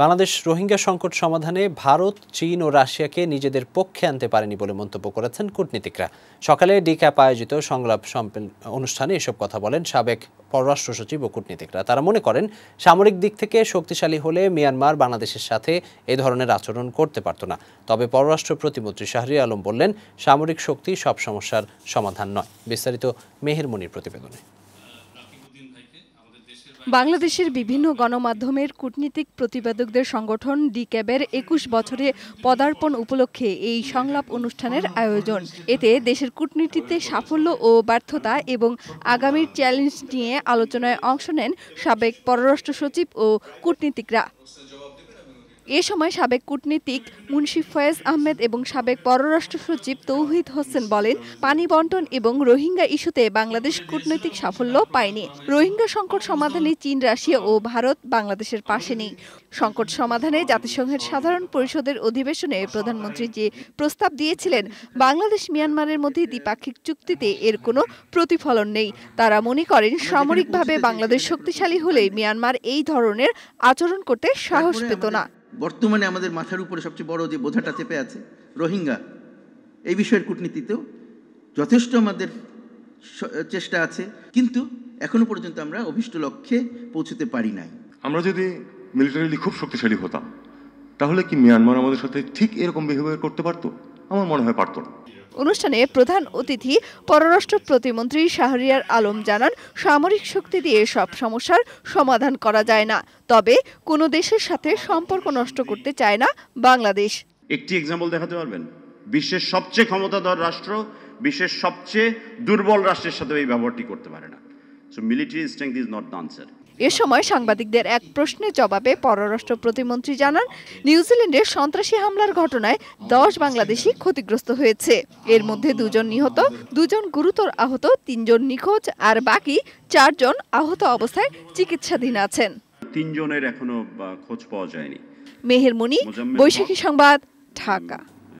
বাংলাদেশ রোহিঙ্গা সংকট সমাধানে ভারত, চীন ও রাশিয়াকে নিজেদের পক্ষে আনতে পারেনি বলে মন্তব্য করেছেন কূটনীতিকরা। সকালে ডিক্যাপ আয়োজিত সংলাপ অনুষ্ঠানে এসব কথা বলেন সাবেক পররাষ্ট্র সচিব ও কূটনীতিকরা। তারা মনে করেন, সামরিক দিক থেকে শক্তিশালী হলে মিয়ানমার বাংলাদেশের সাথে এ ধরনের আচরণ করতে পারত না। তবে পররাষ্ট্র প্রতিমন্ত্রী শাহরিয়া আলম বললেন, সামরিক শক্তি সব সমস্যার সমাধান নয়। বিস্তারিত মেহেরমনির প্রতিবেদনে। বাংলাদেশের বিভিন্ন গণমাধ্যমের কূটনীতিক প্রতিবেদকদের সংগঠন ডিক্যাবের একুশ বছরে পদার্পণ উপলক্ষে এই সংলাপ অনুষ্ঠানের আয়োজন। এতে দেশের কূটনীতিতে সাফল্য ও ব্যর্থতা এবং আগামীর চ্যালেঞ্জ নিয়ে আলোচনায় অংশ নেন সাবেক পররাষ্ট্র সচিব ও কূটনীতিকরা। এ সময় সাবেক কূটনীতিক মুন্সি ফয়েজ আহমেদ এবং সাবেক পররাষ্ট্র সচিব তৌহিদ হোসেন বলেন, পানি বন্টন এবং রোহিঙ্গা ইস্যুতে বাংলাদেশ কূটনৈতিক সাফল্য পায়নি। রোহিঙ্গা সংকট সমাধানে চীন, রাশিয়া ও ভারত বাংলাদেশের পাশে নেই। সংকট সমাধানে জাতিসংঘের সাধারণ পরিষদের অধিবেশনে প্রধানমন্ত্রী যে প্রস্তাব দিয়েছিলেন, বাংলাদেশ মিয়ানমারের মধ্যে দ্বিপাক্ষিক চুক্তিতে এর কোনো প্রতিফলন নেই। তারা মনে করেন, সামরিকভাবে বাংলাদেশ শক্তিশালী হলে মিয়ানমার এই ধরনের আচরণ করতে সাহস পেত না। বর্তমানে আমাদের মাথার উপরে সবচেয়ে বড় যে বোঝাটা চেপে আছে, রোহিঙ্গা। এই বিষয়ের কূটনীতিতেও যথেষ্ট আমাদের চেষ্টা আছে, কিন্তু এখনও পর্যন্ত আমরা অভিষ্ট লক্ষ্যে পৌঁছতে পারি নাই। আমরা যদি মিলিটারিলি খুব শক্তিশালী হতাম, তাহলে কি মিয়ানমার আমাদের সাথে ঠিক এরকম বিহেভিয়ার করতে পারতো? আমার মনে হয় পারতো না। অনুষ্ঠানে প্রধান অতিথি পররাষ্ট্র প্রতিমন্ত্রী শাহরিয়ার আলম জানান সামরিক শক্তি দিয়ে সব সমস্যার সমাধান করা যায় না। তবে কোনো দেশের সাথে সম্পর্ক নষ্ট করতে চায় না বাংলাদেশ। একটি এক্সাম্পল দেখাতে পারবেন? বিশ্বের সবচেয়ে ক্ষমতাধর রাষ্ট্র বিশ্বের সবচেয়ে দুর্বল রাষ্ট্রের সাথে এই ব্যবহারটি করতে পারে না। So military strength is not the answer এ সময় সাংবাদিকদের এক প্রশ্নের জবাবে পররাষ্ট্র প্রতিমন্ত্রী জানান নিউজিল্যান্ডের সন্ত্রাসী হামলার ঘটনায় দশ বাংলাদেশি ক্ষতিগ্রস্ত হয়েছে। এর মধ্যে দুজন নিহত দুজন গুরুতর আহত তিনজন নিখোঁজ আর বাকি চারজন আহত অবস্থায় চিকিৎসাধীন আছেন। তিনজনের এখনও খোঁজ পাওয়া যায়নি। মেহেরমণি মোজাম্মেল হক। বৈশাখী সংবাদ ঢাকা।